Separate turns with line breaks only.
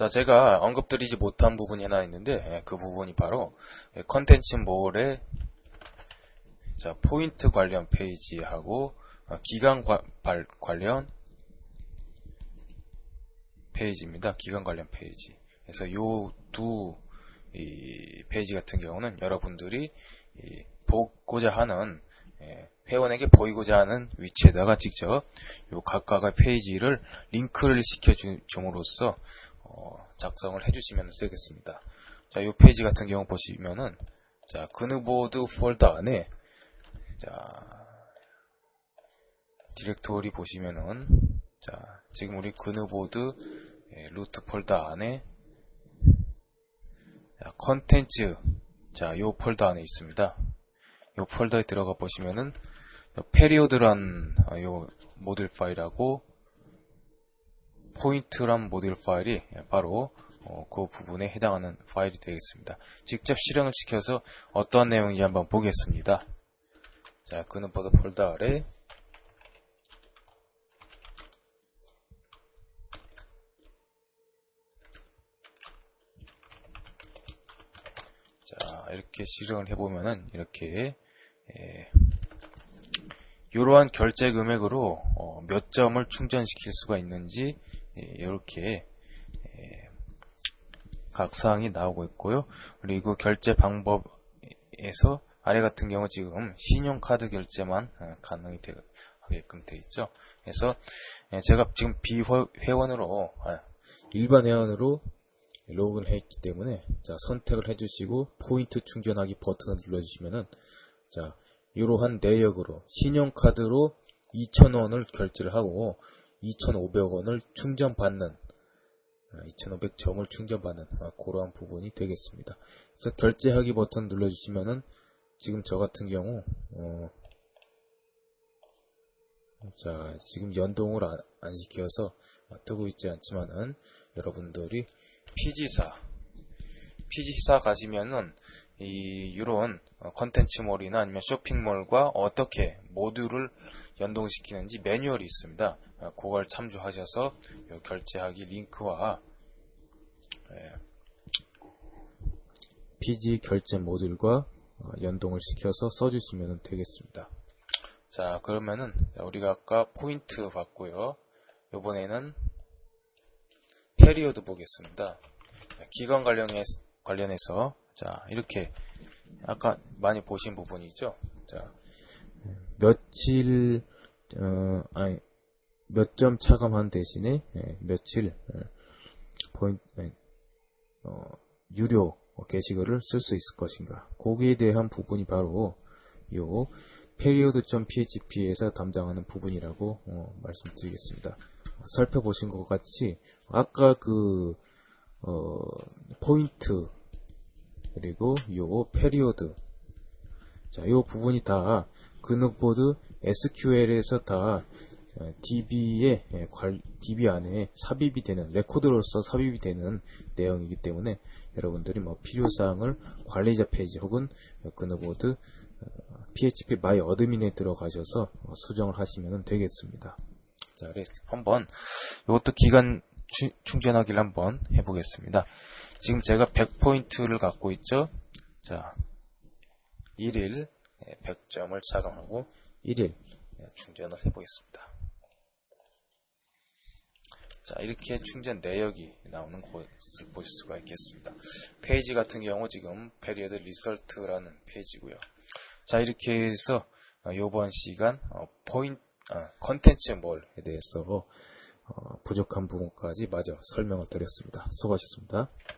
자, 제가 언급드리지 못한 부분이 하나 있는데 예, 그 부분이 바로 예, 컨텐츠 몰의 자, 포인트 관련 페이지하고 어, 기간 관련 페이지입니다. 기간 관련 페이지. 그래서 요 두 페이지 같은 경우는 여러분들이 이 보고자 하는 예, 회원에게 보이고자 하는 위치에다가 직접 요 각각의 페이지를 링크를 시켜줌으로써 어, 작성을 해주시면 되겠습니다. 자, 요 페이지 같은 경우 보시면은 자, 그누보드 폴더 안에 자, 디렉토리 보시면은 자, 지금 우리 그누보드 예, 루트 폴더 안에 자, 컨텐츠 자, 요 폴더 안에 있습니다. 요 폴더에 들어가 보시면은 페리오드란 어, 요 모듈 파일하고 포인트란 모듈 파일이 바로 어, 그 부분에 해당하는 파일이 되겠습니다. 직접 실행을 시켜서 어떠한 내용인지 한번 보겠습니다. 자, 그는보드 폴더 아래 자, 이렇게 실행을 해보면은 이렇게 예, 이러한 결제 금액으로 어, 몇 점을 충전시킬 수가 있는지 예, 이렇게 예, 각 사항이 나오고 있고요. 그리고 결제 방법에서 아래 같은 경우 지금 신용카드 결제만 어, 가능이 되, 하게끔 되어 있죠. 그래서 예, 제가 지금 비회원으로 아, 일반 회원으로 로그인을 했기 때문에 자 선택을 해주시고 포인트 충전하기 버튼을 눌러주시면은 자 이러한 내역으로 신용카드로 2,000원을 결제를 하고 2,500원을 충전받는 2,500점을 충전받는 아, 그러한 부분이 되겠습니다. 그래서 결제하기 버튼 눌러주시면은 지금 저 같은 경우 어, 자 지금 연동을 안, 안 시켜서 뜨고 있지 않지만은 여러분들이 피지사 피지사 가시면은 이 이런 컨텐츠몰이나 아니면 쇼핑몰과 어떻게 모듈을 연동시키는지 매뉴얼이 있습니다. 어, 그걸 참조하셔서 요 결제하기 링크와 예, PG 결제 모듈과 어, 연동을 시켜서 써주시면 되겠습니다. 자 그러면은 우리가 아까 포인트 봤고요. 이번에는 페리오드 보겠습니다. 기간 관련해, 관련해서 자 이렇게 아까 많이 보신 부분이죠. 자 며칠 어, 아니 몇 점 차감한 대신에 예, 며칠 예, 포인트 예, 어, 유료 게시글을 쓸 수 있을 것인가 거기에 대한 부분이 바로 요 period.php에서 담당하는 부분이라고 어, 말씀드리겠습니다. 살펴보신 것 같이 아까 그 어, 포인트 그리고 요 페리오드 자, 요 부분이 다 그노보드 SQL에서 다 DB에 DB 안에 삽입이 되는 레코드로서 삽입이 되는 내용이기 때문에 여러분들이 뭐 필요 사항을 관리자 페이지 혹은 그노보드 PHP 마이 어드민에 들어가셔서 수정을 하시면 되겠습니다. 자, 그래서 한번 이것도 기간 추, 충전하기를 한번 해보겠습니다. 지금 제가 100포인트를 갖고 있죠. 자, 1일 100점을 차감하고 1일 충전을 해보겠습니다. 자, 이렇게 충전 내역이 나오는 곳을 보실 수가 있겠습니다. 페이지 같은 경우 지금 period result라는 페이지고요. 자, 이렇게 해서 이번 시간 포인트 컨텐츠 몰에 대해서 부족한 부분까지 마저 설명을 드렸습니다. 수고하셨습니다.